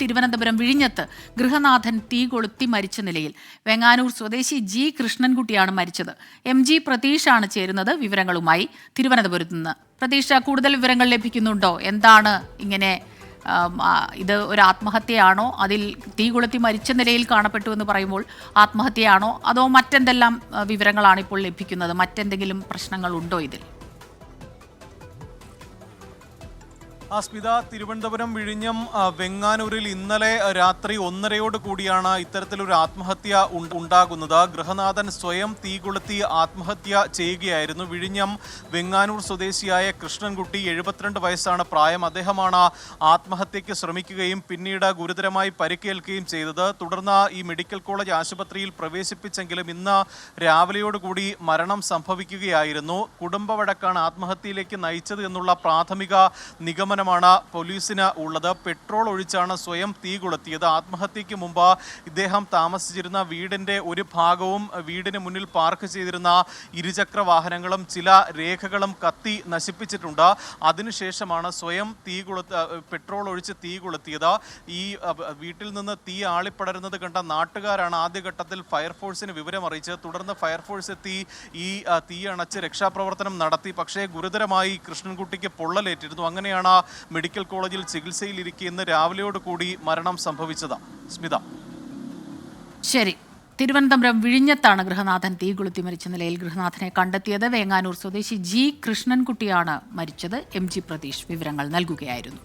തിരുവനന്തപുരം വിഴിഞ്ഞത്ത് ഗൃഹനാഥൻ തീ കൊളുത്തി മരിച്ച നിലയിൽ വെങ്ങാനൂർ സ്വദേശി ജി കൃഷ്ണൻകുട്ടിയാണ് മരിച്ചത്. എം ജി പ്രതീഷാണ് ചേരുന്നത് വിവരങ്ങളുമായി. തിരുവനന്തപുരത്ത് നിന്ന്. പ്രതീക്ഷ കൂടുതൽ വിവരങ്ങൾ ലഭിക്കുന്നുണ്ടോ? എന്താണ് ഇങ്ങനെ ഇത് ഒരു ആത്മഹത്യയാണോ? അതിൽ തീ കൊളുത്തി മരിച്ച നിലയിൽ കാണപ്പെട്ടു എന്ന് പറയുമ്പോൾ ആത്മഹത്യയാണോ? അതോ മറ്റെന്തെല്ലാം വിവരങ്ങളാണ് ഇപ്പോൾ ലഭിക്കുന്നത്? മറ്റെന്തെങ്കിലും പ്രശ്നങ്ങളുണ്ടോ ഇതിൽ? ആ സ്മിത തിരുവനന്തപുരം വിഴിഞ്ഞം വെങ്ങാനൂരിൽ ഇന്നലെ രാത്രി ഒന്നരയോട് കൂടിയാണ് ഇത്തരത്തിലൊരു ആത്മഹത്യ ഉണ്ടാകുന്നത്. ഗൃഹനാഥൻ സ്വയം തീ കൊളുത്തി ആത്മഹത്യ ചെയ്യുകയായിരുന്നു. വിഴിഞ്ഞം വെങ്ങാനൂർ സ്വദേശിയായ കൃഷ്ണൻകുട്ടി എഴുപത്തിരണ്ട് വയസ്സാണ് പ്രായം. അദ്ദേഹമാണ് ആത്മഹത്യയ്ക്ക് ശ്രമിക്കുകയും പിന്നീട് ഗുരുതരമായി പരിക്കേൽക്കുകയും ചെയ്തത്. തുടർന്ന് ഈ മെഡിക്കൽ കോളേജ് ആശുപത്രിയിൽ പ്രവേശിപ്പിച്ചെങ്കിലും ഇന്ന് രാവിലെയോടുകൂടി മരണം സംഭവിക്കുകയായിരുന്നു. കുടുംബ വഴക്കാണ് ആത്മഹത്യയിലേക്ക് നയിച്ചത് എന്നുള്ള പ്രാഥമിക നിഗമനമാണ് പോലീസിന് ഉള്ളത്. പെട്രോൾ ഒഴിച്ചാണ് സ്വയം തീ കൊളുത്തിയത്. ആത്മഹത്യയ്ക്ക് മുമ്പ് ഇദ്ദേഹം താമസിച്ചിരുന്ന വീടിന്റെ ഒരു ഭാഗവും വീടിന് മുന്നിൽ പാർക്ക് ചെയ്തിരുന്ന ഇരുചക്ര വാഹനങ്ങളും ചില രേഖകളും കത്തി നശിപ്പിച്ചിട്ടുണ്ട്. അതിനുശേഷമാണ് സ്വയം തീ കൊളുത്ത പെട്രോൾ ഒഴിച്ച് തീ കൊളുത്തിയത്. ഈ വീട്ടിൽ നിന്ന് തീ ആളിപ്പടരുന്നത് കണ്ട നാട്ടുകാരാണ് ആദ്യഘട്ടത്തിൽ ഫയർഫോഴ്സിന് വിവരം അറിയിച്ചത് തുടർന്ന് ഫയർഫോഴ്സ് എത്തി ഈ തീ അണച്ച് രക്ഷാപ്രവർത്തനം നടത്തി. പക്ഷേ ഗുരുതരമായി കൃഷ്ണൻകുട്ടിക്ക് പൊള്ളലേറ്റിരുന്നു. അങ്ങനെയാണ് മെഡിക്കൽ കോളേജിൽ ചികിത്സയിലിരിക്കെ ഇന്ന് രാവിലെയോട് കൂടി മരണം സംഭവിച്ചതാ. സ്മിത. ശരി. തിരുവനന്തപുരം വിഴിഞ്ഞത്താണ് ഗൃഹനാഥൻ തീ കൊളുത്തി മരിച്ച നിലയിൽ ഗൃഹനാഥനെ കണ്ടെത്തിയത്. വേങ്ങാനൂർ സ്വദേശി ജി കൃഷ്ണൻകുട്ടിയാണ് മരിച്ചത്. എം ജി പ്രതീഷ് വിവരങ്ങൾ നൽകുകയായിരുന്നു.